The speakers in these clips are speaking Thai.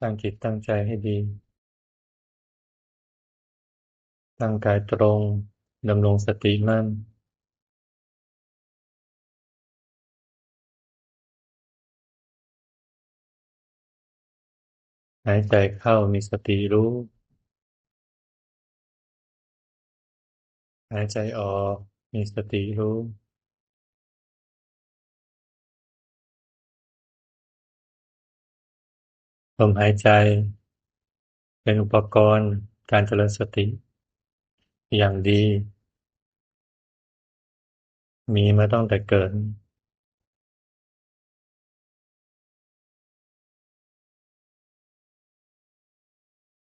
ตั้งจิตตั้งใจให้ดี ตั้งกายตรง ดำรงสติมั่น หายใจเข้ามีสติรู้ หายใจออกมีสติรู้ ลมหายใจ เป็นอุปกรณ์การเจริญสติ อย่างดี มีมาตั้งแต่เกิด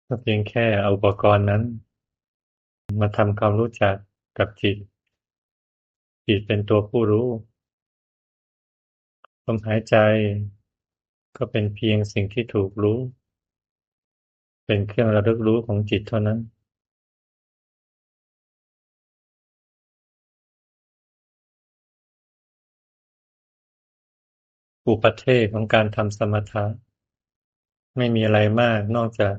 ก็เพียงแค่เอาอุปกรณ์นั้น มาทำความรู้จักกับจิต จิตเป็นตัวผู้รู้ลมหายใจ ก็เป็นเพียงสิ่งที่ถูกรู้ เป็นเครื่องระลึกรู้ของจิตเท่านั้น อุปเทศของการทำสมถะไม่มีอะไรมากนอกจาก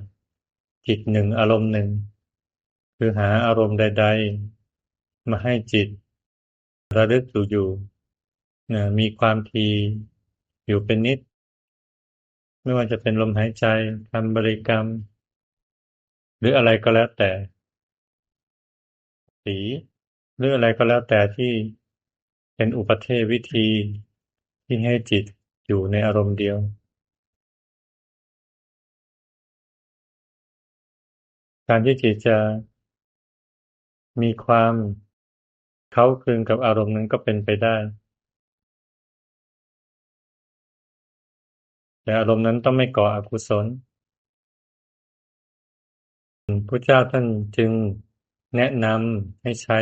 จิตหนึ่งอารมณ์หนึ่ง คือหาอารมณ์ใด ๆ มาให้จิต ระลึกอยู่อยู่มีความทีอยู่เป็นนิด ไม่ว่าจะเป็นลมหายใจคำบริกรรม หรืออะไรก็แล้วแต่ สีหรืออะไรก็แล้วแต่ที่เป็นอุปเทศวิธีที่ให้จิตอยู่ในอารมณ์เดียว การที่จิตจะมีความเข้าคืนกับอารมณ์นั้นก็เป็นไปได้ แต่อารมณ์นั้นต้องไม่ก่ออกุศลพระเจ้าท่านจึงแนะนำให้ใช้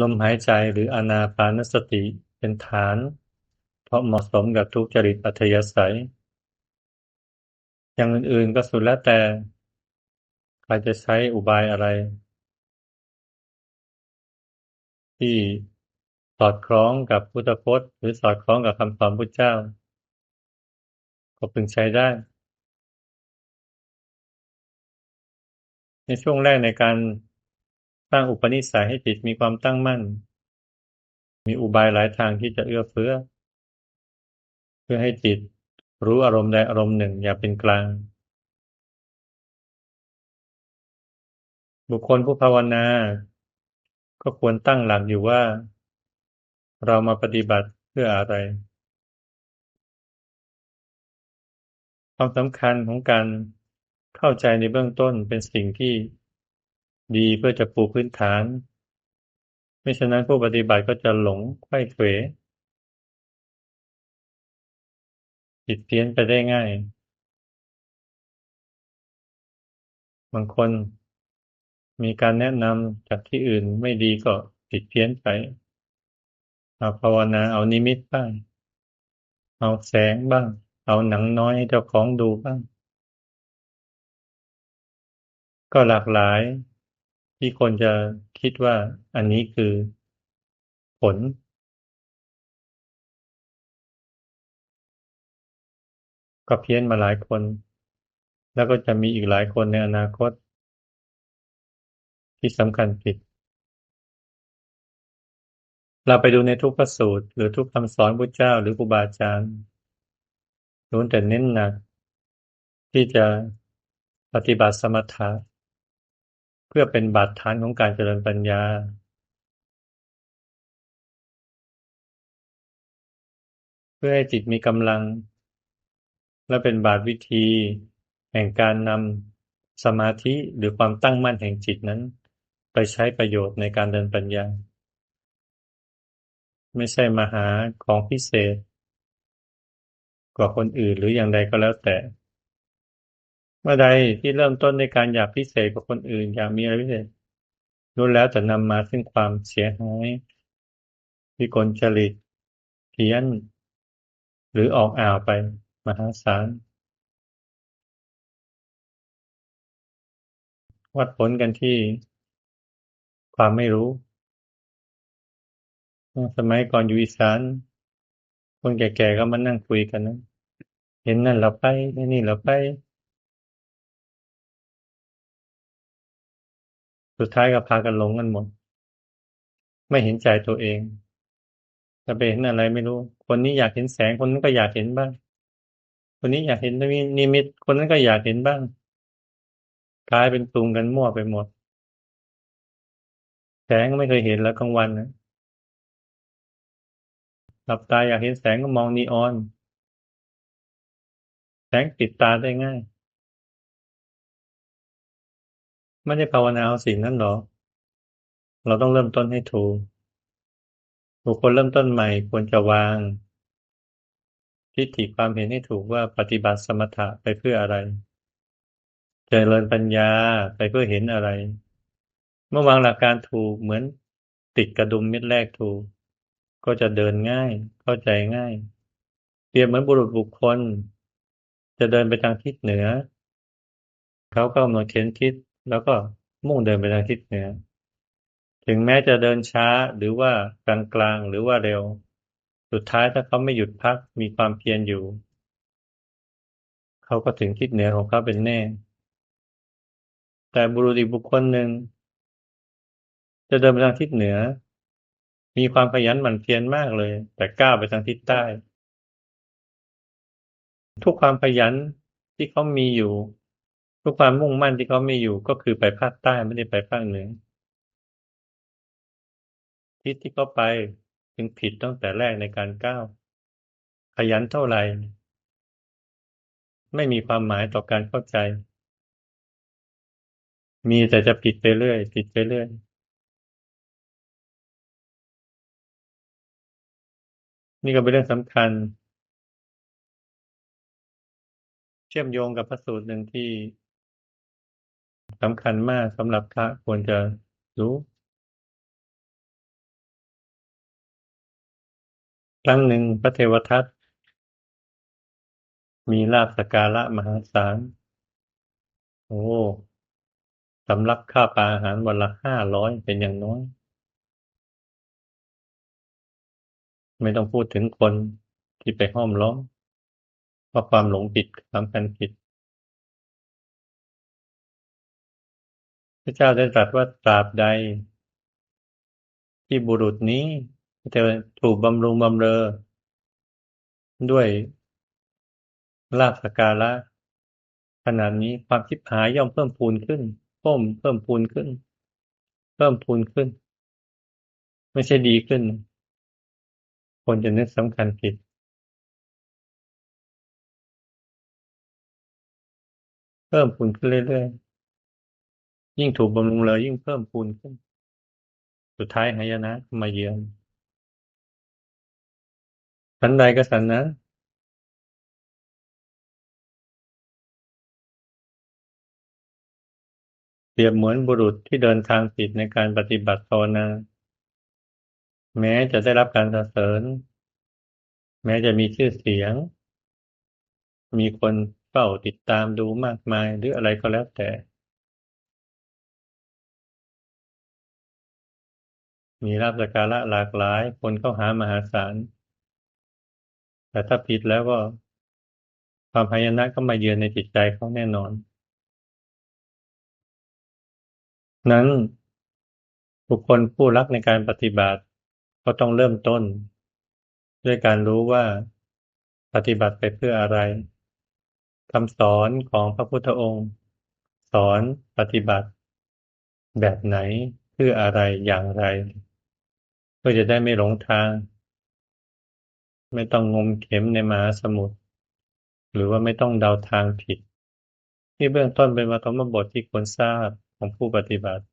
ลมหายใจหรืออนาปานสติเป็นฐาน เพราะเหมาะสมกับทุกจริตอัธยาศัย อย่างอื่นๆก็สุดแล้วแต่ ใครจะใช้อุบายอะไร ที่สอดคล้องกับพุทธพจน์ หรือสอดคล้องกับคำสอนพุทธเจ้า ก็พึงใช้ได้ ในช่วงแรกในการสร้างอุปนิสัยให้จิตมีความตั้งมั่น มีอุบายหลายทางที่จะเอื้อเฟื้อ เพื่อให้จิตรู้อารมณ์ใดอารมณ์หนึ่งอย่าเป็นกลาง บุคคลผู้ภาวนา ก็ควรตั้งหลักอยู่ว่า เรามาปฏิบัติเพื่ออะไร ความสำคัญของการเข้าใจในเบื้องต้นเป็นสิ่งที่ดีเพื่อจะปูพื้นฐาน ไม่ฉะนั้นผู้ปฏิบัติก็จะหลงไข้เขวผิดเพี้ยนไปได้ง่าย บางคนมีการแนะนำจากที่อื่นไม่ดีก็ผิดเพี้ยนไปเอาภาวนาเอานิมิตบ้าง เอาแสงบ้าง เอาหนังน้อยให้เจ้าของดูบ้าง ก็หลากหลาย ที่คนจะคิดว่าอันนี้คือผล ก็เพี้ยนมาหลายคน แล้วก็จะมีอีกหลายคนในอนาคต ที่สำคัญผิด เราไปดูในทุกพระสูตร หรือทุกคำสอนพระเจ้าหรือครูบาอาจารย์ ล้วนแต่เน้นหนักที่จะปฏิบัติสมถะ เพื่อเป็นบาดฐานของการเจริญปัญญา เพื่อให้จิตมีกำลัง และเป็นบาดวิธี แห่งการนำสมาธิหรือความตั้งมั่นแห่งจิตนั้น ไปใช้ประโยชน์ในการเดินปัญญา ไม่ใช่มาหาของพิเศษ กว่าคนอื่นหรืออย่างใดก็แล้วแต่ เมื่อใดที่เริ่มต้นในการอยากพิเศษกว่าคนอื่น อยากมีอะไรพิเศษรู้แล้วจะนำมาซึ่งความเสียหายวิกลจริตเพี้ยน หรือออกอ่าวไป มหาศาลวัดผลกันที่ความไม่รู้ สมัยก่อนอยู่อีสาน คนแก่ๆก็มานั่งคุยกันนะเห็นนั่นเราไปนี่เราไป สุดท้ายก็พากันหลงกันหมด ไม่เห็นใจตัวเองจะไปเห็นอะไรไม่รู้ คนนี้อยากเห็นแสง คนนั้นก็อยากเห็นบ้าง คนนี้อยากเห็นนิมิต คนนั้นก็อยากเห็นบ้าง กลายเป็นปรุงกันมั่วไปหมด แสงก็ไม่เคยเห็นแล้วกลางวันนะ หลับตาอยากเห็นแสงก็มองนีออน แสงปิดตาได้ง่าย ไม่ได้ภาวนาเอาสิ่งนั้นหรอ เราต้องเริ่มต้นให้ถูกบุคคลเริ่มต้นใหม่ควรจะวาง ทิฏฐิความเห็นให้ถูกว่าปฏิบัติสมถะไปเพื่ออะไรเจริญปัญญาไปเพื่อเห็นอะไร เมื่อวางหลักการถูกเหมือนติดกระดุมเม็ดแรกถูก ก็จะเดินง่าย เข้าใจง่าย เปรียบเหมือนบุรุษบุคคล จะเดินไปทางทิศเหนือ เขาก็กำหนดเข็นทิศแล้วก็มุ่งเดินไปทางทิศเหนือ ถึงแม้จะเดินช้าหรือว่ากลางๆหรือว่าเร็ว สุดท้ายถ้าเขาไม่หยุดพักมีความเพียรอยู่ เขาก็ถึงทิศเหนือของเขาเป็นแน่ แต่บุรุษอีกบุคคลหนึ่งจะเดินไปทางทิศเหนือ มีความขยันหมั่นเพียรมากเลย แต่ก้าวไปทางทิศใต้ ทุกความขยันที่เขามีอยู่ ทุกความมุ่งมั่นที่เขามีอยู่ก็คือไปภาคใต้ไม่ได้ไปภาคเหนือทิศที่เขาไปจึงผิดตั้งแต่แรกในการก้าวขยันเท่าไหร่ ไม่มีความหมายต่อการเข้าใจ มีแต่จะผิดไปเรื่อยผิดไปเรื่อย นี่ก็เป็นเรื่องสำคัญ เชื่อมโยงกับพระสูตรหนึ่งที่สำคัญมากสำหรับพระควรจะรู้ ครั้งหนึ่งพระเทวทัตมีลาภสการะมหาศาล โอ้สำรับค่าปลาอาหารวันละห้าร้อยเป็นอย่างน้อย ไม่ต้องพูดถึงคนที่ไปห้อมล้อมเพราะความหลงผิดสำคัญผิดพระเจ้าได้ตรัสว่าตราบใด ที่บุรุษนี้จะถูกบำรุงบำเรอ ด้วยลาภสการะขนาดนี้ความคิดหายย่อมเพิ่มพูนขึ้นเพิ่มเพิ่มพูนขึ้น เพิ่มพูนขึ้น ไม่ใช่ดีขึ้น คนจะนึกสำคัญผิดเพิ่มพูนขึ้นเรื่อยๆ ยิ่งถูกบำรุงเลยยิ่งเพิ่มพูนขึ้น สุดท้ายหายนะมาเยือนฉันใดก็ฉันนั้นเปรียบเหมือนบุรุษที่เดินทางผิดในการปฏิบัติภาวนา แม้จะได้รับการสรรเสริญ แม้จะมีชื่อเสียง มีคนเฝ้าติดตามดูมากมายหรืออะไรก็แล้วแต่ มีราบสการะหลากหลาย คนเข้าหามหาศาล แต่ถ้าผิดแล้วก็ ความพยานะก็มาเยือนในจิตใจเขาแน่นอน นั้นบุคคลผู้รักในการปฏิบัติ ก็ต้องเริ่มต้น ด้วยการรู้ว่า ปฏิบัติไปเพื่ออะไรคำสอนของพระพุทธองค์ สอนปฏิบัติ แบบไหนเพื่ออะไรอย่างไร เพื่อจะได้ไม่หลงทาง ไม่ต้องงมเข็มในมหาสมุทรหรือว่าไม่ต้องเดาทางผิด ที่เบื้องต้นเป็นวัตมบทที่ควรทราบของผู้ปฏิบัติ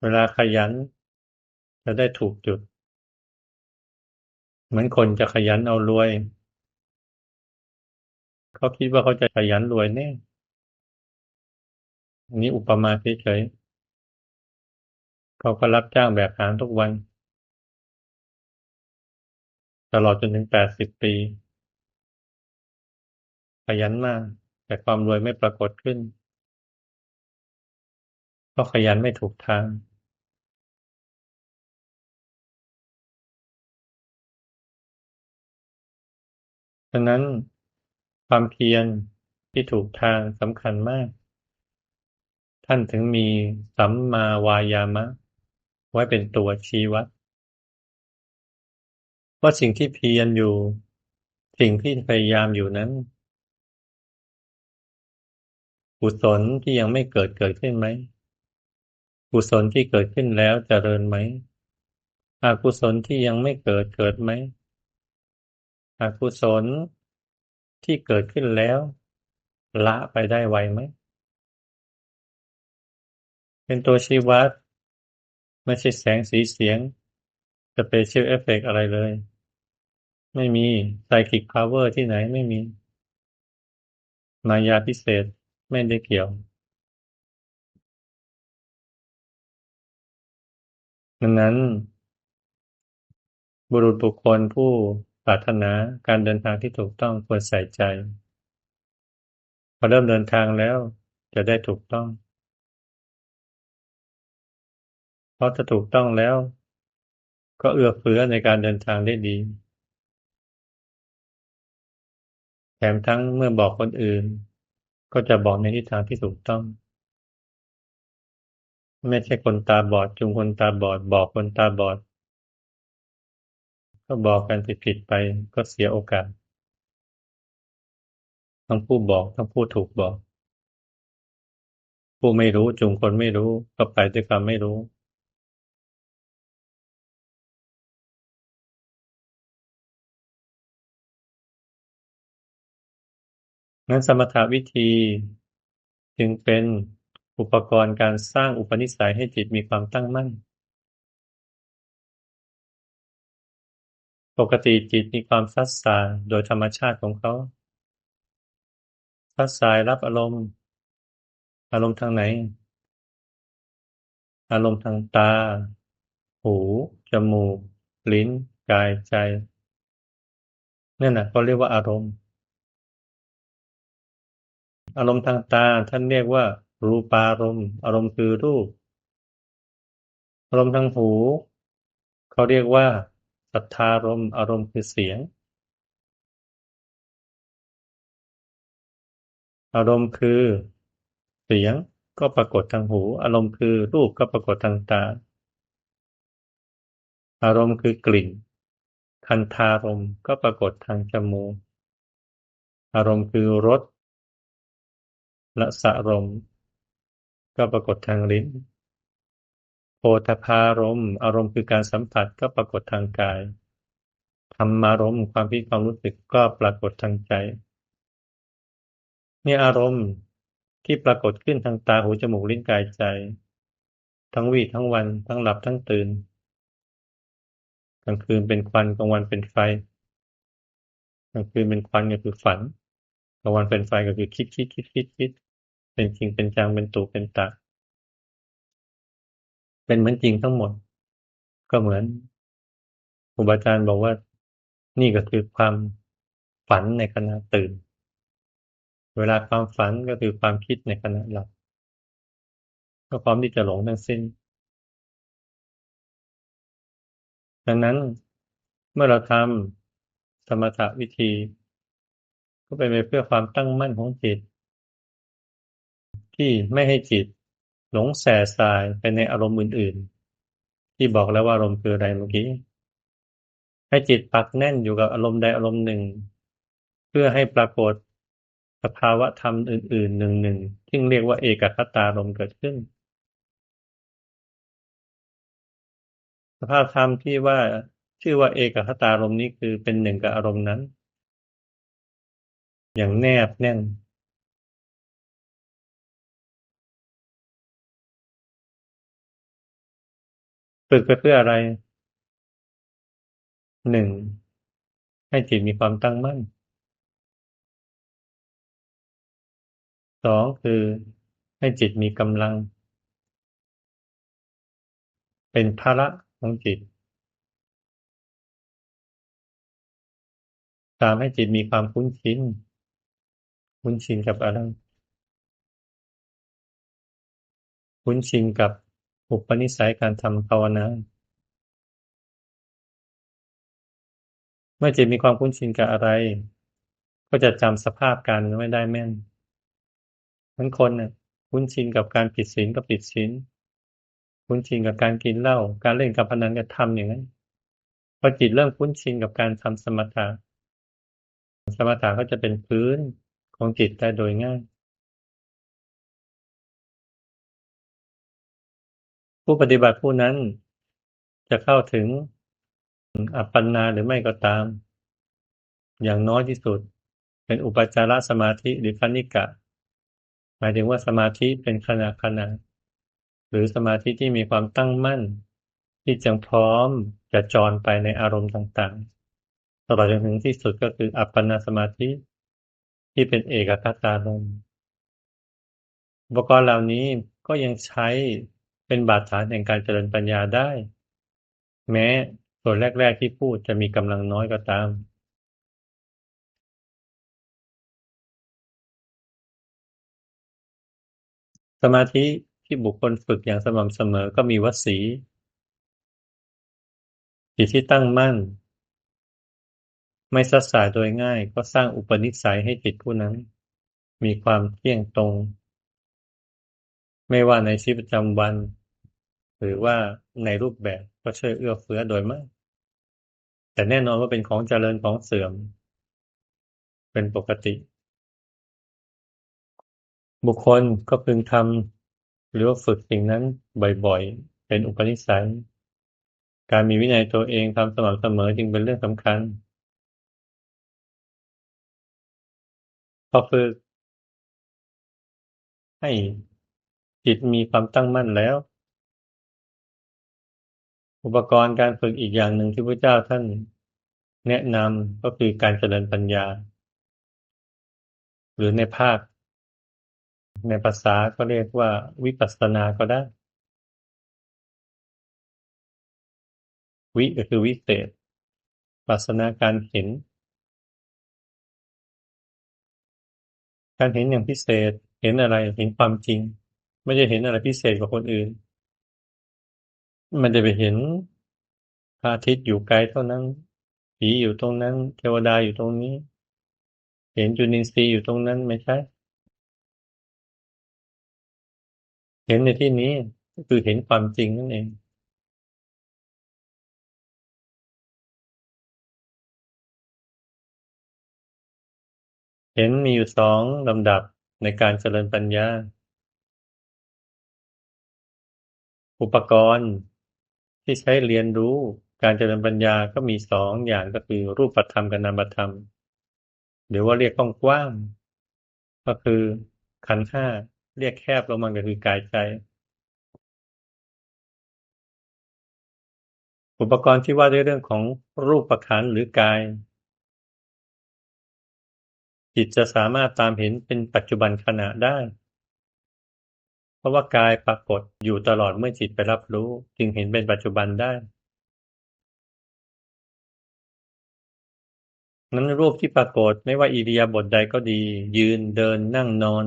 เวลาขยัน จะได้ถูกจุด เหมือนคนจะขยันเอารวย เขาคิดว่าเขาจะขยันรวยแน่อันนี้อุปมาเฉยๆเขาก็รับจ้างแบบหางทุกวัน ตลอดจนถึงแปดสิบปี ขยันมาก แต่ความรวยไม่ปรากฏขึ้น เพราะขยันไม่ถูกทาง ดังนั้น ความเพียรที่ถูกทางสำคัญมาก ท่านถึงมีสัมมาวายามะ ไว้เป็นตัวชี้วัด ว่าสิ่งที่เพียรอยู่ สิ่งที่พยายามอยู่นั้นกุศลที่ยังไม่เกิดเกิดขึ้นไหมกุศลที่เกิดขึ้นแล้วจเจริญไหมอกุศลที่ยังไม่เกิดเกิดไหม อกุศลที่เกิดขึ้นแล้ว ละไปได้ไวไหม เป็นตัวชี้วัด ไม่ใช่แสงสีเสียงสเปเชียลเอฟเฟกอะไรเลย ไม่มีไซคิกพาวเวอร์ที่ไหนไม่มี มายาพิเศษไม่ได้เกี่ยว ดังนั้น บุรุษบุคคลผู้ ปรารถนาการเดินทางที่ถูกต้องควรใส่ใจ พอเริ่มเดินทางแล้วจะได้ถูกต้อง เพราะถ้าถูกต้องแล้ว ก็เอื้อเฟื้อในการเดินทางได้ดี แถมทั้งเมื่อบอกคนอื่น ก็จะบอกในทิศทางที่ถูกต้อง ไม่ใช่คนตาบอดจูงคนตาบอด บอกคนตาบอด ก็บอกกันผิดๆไปก็เสียโอกาส ทั้งผู้บอกทั้งผู้ถูกบอก ผู้ไม่รู้จูงคนไม่รู้ก็ไปด้วยความไม่รู้นั้นสมถาวิธีจึงเป็นอุปกรณ์การสร้างอุปนิสัยให้จิตมีความตั้งมั่น ปกติจิตมีความซัดสายโดยธรรมชาติของเขา ซัดสายรับอารมณ์ อารมณ์ทางไหน อารมณ์ทางตา หู จมูก ลิ้น กาย ใจนั่นนะเขาเรียกว่าอารมณ์ อารมณ์ทางตาท่านเรียกว่า รูปารมณ์ อารมณ์คือรูป อารมณ์ทางหู เขาเรียกว่า สัทธารมณ์ อารมณ์คือเสียง อารมณ์คือ เสียงก็ปรากฏทางหู อารมณ์คือรูปก็ปรากฏทางตา อารมณ์คือกลิ่น คันธารมณ์ก็ปรากฏทางจมูก อารมณ์คือรสละสารมณ์ก็ปรากฏทางลิ้น โพธพารมอารมณ์คือการสัมผัสก็ปรากฏทางกายธรรมารมณ์ความคิดความรู้สึกก็ปรากฏทางใจนี่อารมณ์ที่ปรากฏขึ้นทางตาหูจมูกลิ้นกายใจ ทั้งวีทั้งวัน ทั้งหลับทั้งตื่นกลางคืนเป็นควันกลางวันเป็นไฟกลางคืนเป็นควันก็คือฝันกลางวันเป็นไฟก็คือคิดคิดคิดคิดคิดเป็นจริงเป็นจังเป็นตุเป็นตา เป็นเหมือนจริงทั้งหมด ก็เหมือนครูบาอาจารย์บอกว่า นี่ก็คือความฝันในขณะตื่น เวลาความฝันก็คือความคิดในขณะหลับ ก็พร้อมที่จะหลงทั้งสิ้น ดังนั้นเมื่อเราทำสมถวิธี ก็เป็นไปเพื่อความตั้งมั่นของจิต ที่ไม่ให้จิต หลงแส่สายไปในอารมณ์อื่น ๆ ที่บอกแล้วว่าอารมณ์คืออะไรเมื่อกี้ ให้จิตปักแน่นอยู่กับอารมณ์ใดอารมณ์หนึ่ง เพื่อให้ปรากฏสภาวะธรรมอื่นๆหนึ่งหนึ่งที่งเรียกว่าเอกคตารมเกิดขึ้น สภาพธรรมที่ว่าชื่อว่าเอกคตารมนี้คือเป็นหนึ่งกับอารมณ์นั้น อย่างแนบแน่น ฝึกไปเพื่ออะไร หนึ่ง ให้จิตมีความตั้งมั่น สองคือให้จิตมีกำลัง เป็นภาระของจิต สามให้จิตมีความคุ้นชิน คุ้นชินกับอะไร คุ้นชินกับ อุปนิสัยการทำภาวนา เมื่อจิตมีความคุ้นชินกับอะไร ก็จะจำสภาพการไม่ได้แม่นทั้งคนเนี่ยคุ้นชินกับการผิดศีลก็ผิดศีลคุ้นชินกับการกินเหล้าการเล่นการพนันก็ทำอย่างนั้นพอจิตเริ่มคุ้นชินกับการทำสมถะสมถะก็จะเป็นพื้นของจิตได้โดยง่าย ผู้ปฏิบัติผู้นั้นจะเข้าถึงอัปปนาหรือไม่ก็ตาม อย่างน้อยที่สุด เป็นอุปจารสมาธิหรือคณิกะ หมายถึงว่าสมาธิเป็นขณะขณะหรือสมาธิที่มีความตั้งมั่น ที่จังพร้อมจะจรไปในอารมณ์ต่างๆตลอดจนถึงที่สุดก็คืออัปปนาสมาธิ ที่เป็นเอกทัตตารมอุปกรณ์เหล่านี้ก็ยังใช้ เป็นบาดฐานแห่งการเจริญปัญญาได้ แม้ส่วนแรก ๆ ที่พูดจะมีกำลังน้อยก็ตามสมาธิที่บุคคลฝึกอย่างสม่ำเสมอก็มีวสีจิตที่ตั้งมั่น ไม่สัดสายโดยง่าย ก็สร้างอุปนิสัยให้จิตผู้นั้น มีความเที่ยงตรง ไม่ว่าในชีวิตประจำวัน หรือว่าในรูปแบบก็ช่วยเอื้อเฟื้อโดยมาก แต่แน่นอนว่าเป็นของเจริญของเสื่อม เป็นปกติ บุคคลก็พึงทำหรือว่าฝึกสิ่งนั้นบ่อยๆ เป็นอุปนิสัย การมีวินัยตัวเองทำสม่ำเสมอจึงเป็นเรื่องสำคัญพอฝึกให้จิตมีความตั้งมั่นแล้ว อุปกรณ์การฝึกอีกอย่างหนึ่งที่พระเจ้าท่านแนะนำก็คือการเจริญปัญญา หรือในภาค ในภาษาก็เรียกว่าวิปัสสนาก็ได้ วิก็คือวิเศษปัสสนาการเห็น การเห็นอย่างพิเศษเห็นอะไรเห็นความจริง ไม่ใช่เห็นอะไรพิเศษกว่าคนอื่น มันจะไปเห็น พระอาทิตย์อยู่ไกลเท่านั้น ผีอยู่ตรงนั้น เทวดาอยู่ตรงนี้ เห็นจุลินทรีย์อยู่ตรงนั้นไม่ใช่ เห็นในที่นี้ก็คือเห็นความจริงนั่นเองเห็นมีอยู่สองลำดับในการเจริญปัญญา อุปกรณ์ ที่ใช้เรียนรู้การเจริญปัญญาก็มีสองอย่างก็คือรูปธรรมกับนามธรรม หรือว่าเรียกกว้างๆก็คือขันธ์ห้าเรียกแคบลงมาก็คือกายใจ อุปกรณ์ที่ว่าด้วยเรื่องของรูปประขันหรือกาย จิตจะสามารถตามเห็นเป็นปัจจุบันขณะได้ ราะว่ากายปรากฏอยู่ตลอดเมื่อจิตไปรับรู้ จึงเห็นเป็นปัจจุบันได้นั้นรูปที่ปรากฏไม่ว่าอิริยาบถใดก็ดี ยืนเดินนั่งนอน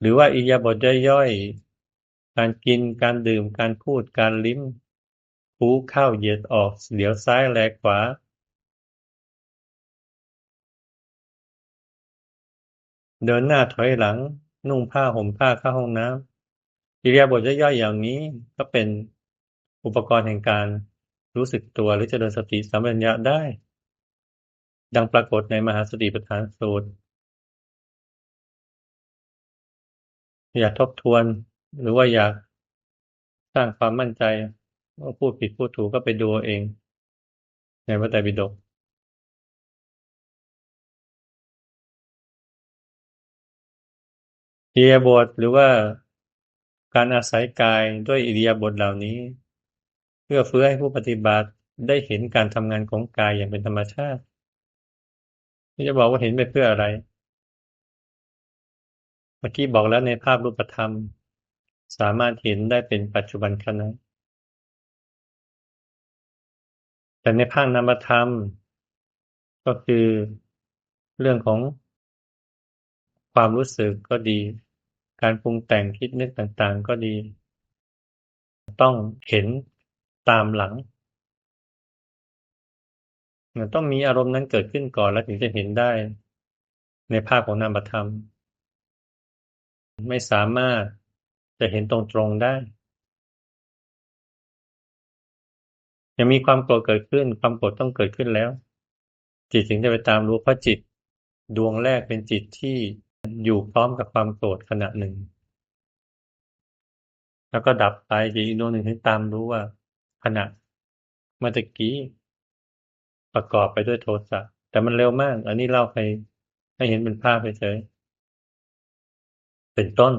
หรือว่าอิริยาบถย่อยๆการกินการดื่มการพูดการลิ้มคูเข้าเหยียดออกเหลียวซ้ายแลขวา เดินหน้าถอยหลัง นุ่งผ้าห่มผ้าเข้าห้องน้ำ อิริยาบถย่อยๆ อย่างนี้ก็เป็นอุปกรณ์แห่งการรู้สึกตัวหรือเจริญสติสัมปชัญญะได้ ดังปรากฏในมหาสติปัฏฐานสูตร อยากทบทวนหรือว่าอยากสร้างความมั่นใจว่าพูดผิดพูดถูกก็ไปดูเอง ในพระไตรปิฎกอิริยบถหรือว่า การอาศัยกายด้วยอิริยาบถเหล่านี้ เพื่อเฟื้อให้ผู้ปฏิบัติได้เห็นการทำงานของกายอย่างเป็นธรรมชาติที่จะบอกว่าเห็นไปเพื่ออะไร เมื่อกี้บอกแล้วในภาพรูปธรรม สามารถเห็นได้เป็นปัจจุบันขณะแต่ในภาคนามธรรม ก็คือเรื่องของความรู้สึกก็ดี การปรุงแต่งคิดนึกต่างๆ ก็ดี ต้องเห็นตามหลัง ต้องมีอารมณ์นั้นเกิดขึ้นก่อนแล้วถึงจะเห็นได้ ในภาพของนามธรรม ไม่สามารถจะเห็นตรงๆได้ยังมีความโกรธเกิดขึ้น ความโกรธต้องเกิดขึ้นแล้ว จิตถึงจะไปตามรู้เพราะจิต ดวงแรกเป็นจิตที่ อยู่พร้อมกับความโกรธขณะหนึ่ง แล้วก็ดับไปจิตอีกดวงหนึ่งถึงตามรู้ว่า ขณะเมื่อกี้ประกอบไปด้วยโทสะแต่มันเร็วมาก อันนี้เล่าไปให้เห็นเป็นภาพเฉยเป็นต้น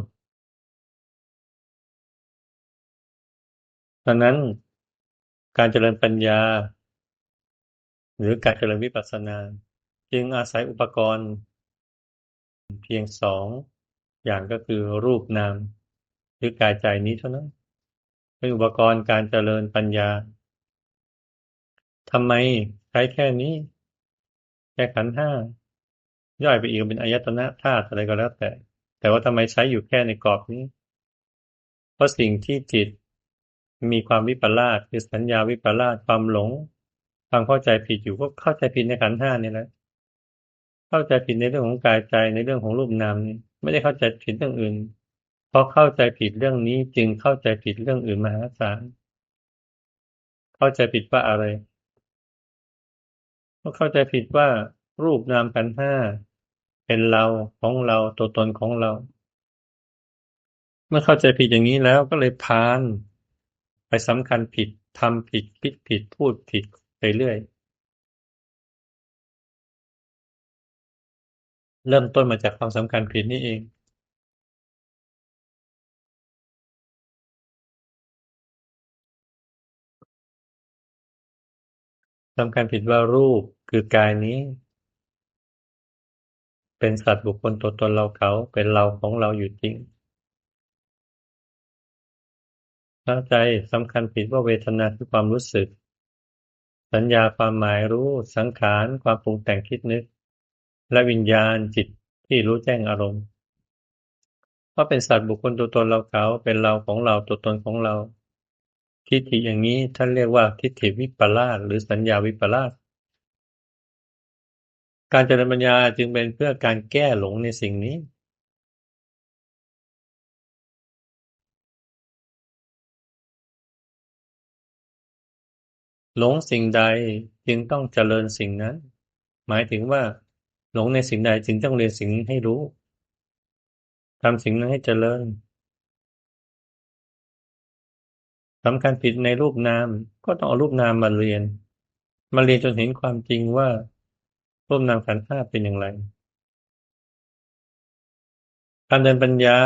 ดังนั้นการเจริญปัญญา หรือการเจริญวิปัสสนา จึงอาศัยอุปกรณ์ เพียงสองอย่างก็คือรูปนาม หรือกายใจนี้เท่านั้น เป็นอุปกรณ์การเจริญปัญญาทำไมใช้แค่นี้ แค่ขันห้าย่อยไปอีกเป็นอายตนะธาตุอะไรก็แล้วแต่ แต่ว่าทำไมใช้อยู่แค่ในกรอบนี้ เพราะสิ่งที่จิตมีความวิปลาสคือสัญญาวิปลาสความหลง ความเข้าใจผิดอยู่ก็เข้าใจผิดในขันห้านี่แหละ เข้าใจผิดในเรื่องของกายใจในเรื่องของรูปนามนี่ไม่ได้เข้าใจผิดเรื่องอื่น เพราะเข้าใจผิดเรื่องนี้จึงเข้าใจผิดเรื่องอื่นมหาศาลเข้าใจผิดว่าอะไรก็เข้าใจผิดว่ารูปนามขันห้าเป็นเราของเราตัวตนของเรา เมื่อเข้าใจผิดอย่างนี้แล้วก็เลยพาน ไปสำคัญผิดทำผิดคิดผิดพูดผิดไปเรื่อย เริ่มต้นมาจากความสำคัญผิดนี่เองสำคัญผิดว่ารูปคือกายนี้ เป็นสัตว์บุคคลตัวตนเราเขาเป็นเราของเราอยู่จริงตั้งใจสำคัญผิดว่าเวทนาคือความรู้สึก สัญญาความหมายรู้สังขารความปรุงแต่งคิดนึก และวิญญาณจิตที่รู้แจ้งอารมณ์ว่าเป็นสัตว์บุคคลตัวตนเราเขาเป็นเราของเราตัวตนของเรา ทิฏฐิอย่างนี้ท่านเรียกว่าทิฏฐิวิปลาสหรือสัญญาวิปลาสการเจริญปัญญาจึงเป็นเพื่อการแก้หลงในสิ่งนี้ หลงสิ่งใดจึงต้องเจริญสิ่งนั้น หมายถึงว่า หลงในสิ่งใดจึงต้องเรียนสิ่งให้รู้ทำสิ่งนั้นให้เจริญสำคัญผิดในรูปนาม ก็ต้องเอารูปนามมาเรียน มาเรียนจนเห็นความจริงว่า รูปนามขันธ์ห้าเป็นอย่างไร การเดินปัญญา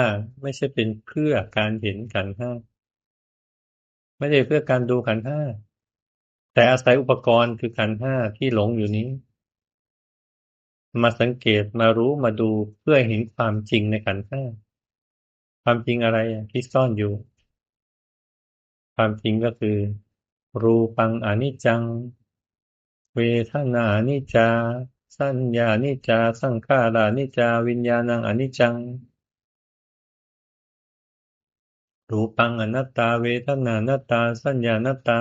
ไม่ใช่เป็นเพื่อการเห็นขันธ์ห้าไม่ได้เพื่อการดูขันธ์ห้าแต่อาศัยอุปกรณ์คือขันธ์ห้าที่หลงอยู่นี้ มาสังเกตมารู้มาดูเพื่อเห็นความจริงในขันธ์ห้าความจริงอะไรที่ซ่อนอยู่ ความจริงก็คือ รูปังอนิจจัง เวทนานิจจา สัญญานิจจา สังขารานิจจา วิญญาณังอนิจจัง รูปังอนัตตา เวทนานัตตา สัญญานัตตา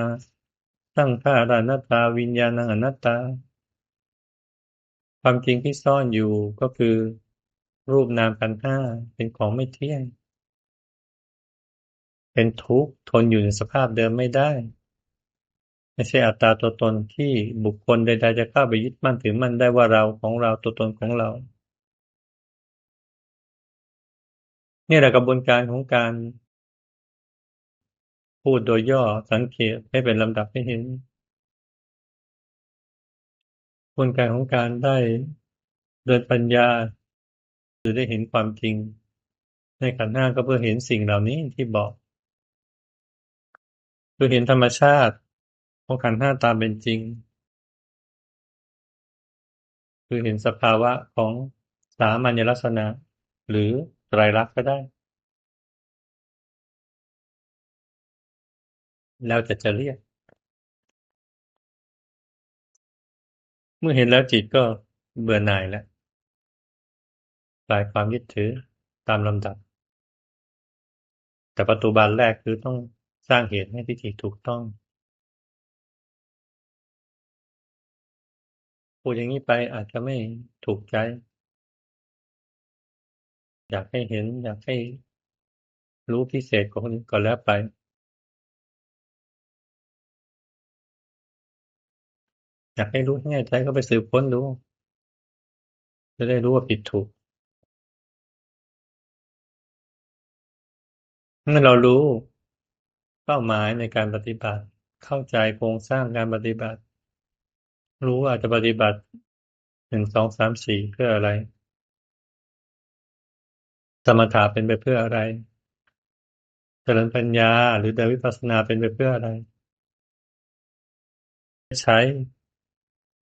สังขารานัตตา วิญญาณังอนัตตา ความจริงที่ซ่อนอยู่ก็คือ รูปนามกันห้าเป็นของไม่เที่ยง เป็นทุกข์ทนอยู่ในสภาพเดิมไม่ได้ ไม่ใช่อัตตาตัวตนที่บุคคลใดๆจะเข้าไปยึดมั่นถือมั่นได้ว่าเราของเราตัวตนของเรา นี่แหละกระบวนการของการ พูดโดยย่อสังเกตให้เป็นลำดับให้เห็น กระบวนการของการได้เดินปัญญา หรือได้เห็นความจริง ในขันธ์ห้าก็เพื่อเห็นสิ่งเหล่านี้ที่บอกคือเห็นธรรมชาติของขันธ์ห้าตามเป็นจริง คือเห็นสภาวะของสามัญลักษณะ หรือไตรลักษณ์ก็ได้ แล้วจะจะเรียก เมื่อเห็นแล้วจิตก็เบื่อหน่ายแล้วคลายความยึดถือตามลำดับ แต่ประตูบานแรกคือต้องสร้างเหตุให้ทิฏฐิถูกต้องพูดอย่างนี้ไปอาจจะไม่ถูกใจ อยากให้เห็นอยากให้รู้พิเศษกว่าคนอื่นก็แล้วไป อยากให้รู้ให้แน่ใจก็ไปสืบค้นดู จะได้รู้ว่าผิดถูก เมื่อเรารู้เป้าหมายในการปฏิบัติ เข้าใจโครงสร้างการปฏิบัติ รู้ว่าจะปฏิบัติหนึ่งสองสามสี่เพื่ออะไร สมถะเป็นไปเพื่ออะไร เจริญปัญญาหรือเดวิปัสสนาเป็นไปเพื่ออะไร ใช้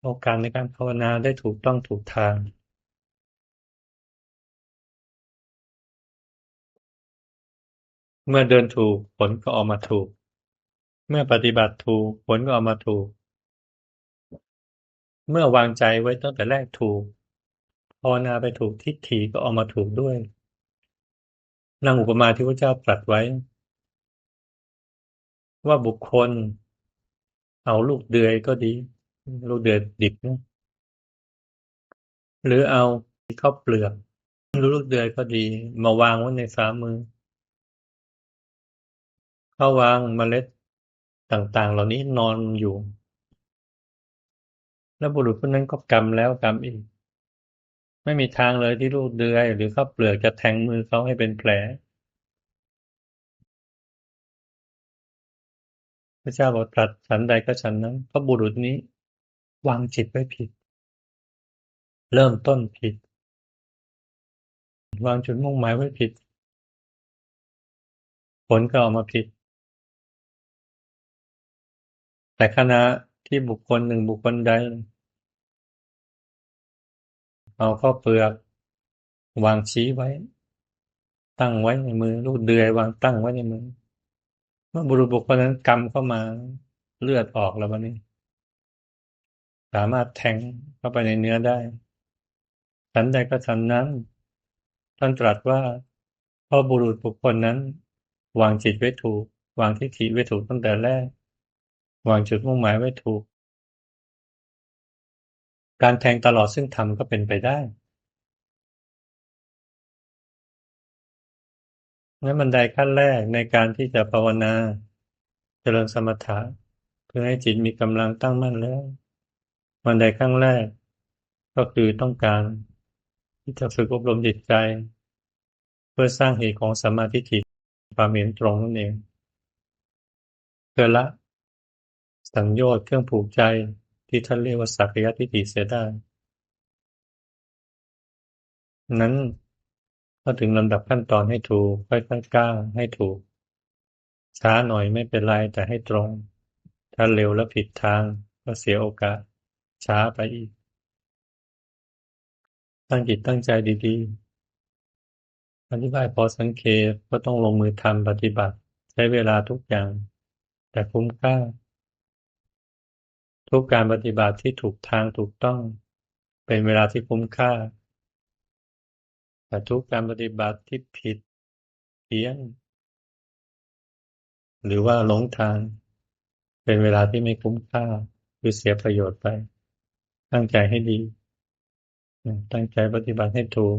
โอกาสในการภาวนาได้ถูกต้องถูกทางเมื่อเดินถูกผลก็ออกมาถูก เมื่อปฏิบัติถูกผลก็ออกมาถูก เมื่อวางใจไว้ตั้งแต่แรกถูกภาวนาไปถูกทิฏฐิก็ออกมาถูกด้วยนางอุปมาที่พระเจ้าตรัสไว้ ว่าบุคคล เอาลูกเดือยก็ดี ลูกเดือยดิบนะหรือเอาข้าวเปลือกลูกเดือยก็ดี มาวางไว้ในฝ่ามือ เขาวางเมล็ดต่างๆ เหล่านี้นอนอยู่ แล้วบุรุษคนนั้นก็กำแล้วกำอีก ไม่มีทางเลยที่ลูกเดือย หรือข้าวเปลือกจะแทงมือเขาให้เป็นแผลพระเจ้าบอกตรัสฉันใดก็ฉันนั้นเพราะบุรุษนี้ วางจิตไว้ผิด เริ่มต้นผิด วางจุดมุ่งหมายไว้ผิด ผลก็ออกมาผิด แต่ขณะที่บุคคลหนึ่งบุคคลใด เอาข้าวเปลือก วางชี้ไว้ ตั้งไว้ในมือ ลูกเดือยวางตั้งไว้ในมือเมื่อบุรุษบุคคลนั้นกำเข้ามาเลือดออกแล้ววันนี้ สามารถแทงเข้าไปในเนื้อได้ ฉันใดก็ฉันนั้น ท่านตรัสว่าพอบุรุษบุคคลนั้น วางจิตไว้ถูก วางทิฏฐิไว้ถูกตั้งแต่แรก วางจุดมุ่งหมายไว้ถูก การแทงตลอดซึ่งธรรมก็เป็นไปได้งั้นบันไดขั้นแรกในการที่จะภาวนา เจริญสมถะเพื่อให้จิตมีกำลังตั้งมั่นแล้ว บันไดขั้นแรก ก็คือต้องการที่จะฝึกอบรมจิตใจ เพื่อสร้างเหตุของสมาธิิความเห็นตรงนั่นเองเพื่อละ สังโยชน์เครื่องผูกใจที่ท่านเรียกว่าสักยทิฏฐิเสียได้ นั้นก็ถึงลำดับขั้นตอนให้ถูก ค่อยๆก้าวให้ถูก ช้าหน่อยไม่เป็นไรแต่ให้ตรง ถ้าเร็วแล้วผิดทางก็เสียโอกาส ช้าไปอีก ตั้งจิตตั้งใจดีๆ อธิบายพอสังเกตก็ต้องลงมือทำปฏิบัติ ใช้เวลาทุกอย่าง แต่คุ้มค่า ทุกการปฏิบัติที่ถูกทางถูกต้อง เป็นเวลาที่คุ้มค่า แต่ทุกการปฏิบัติที่ผิดเพี้ยนหรือว่าหลงทาง เป็นเวลาที่ไม่คุ้มค่า คือเสียประโยชน์ไป ตั้งใจให้ดี ตั้งใจปฏิบัติให้ถูก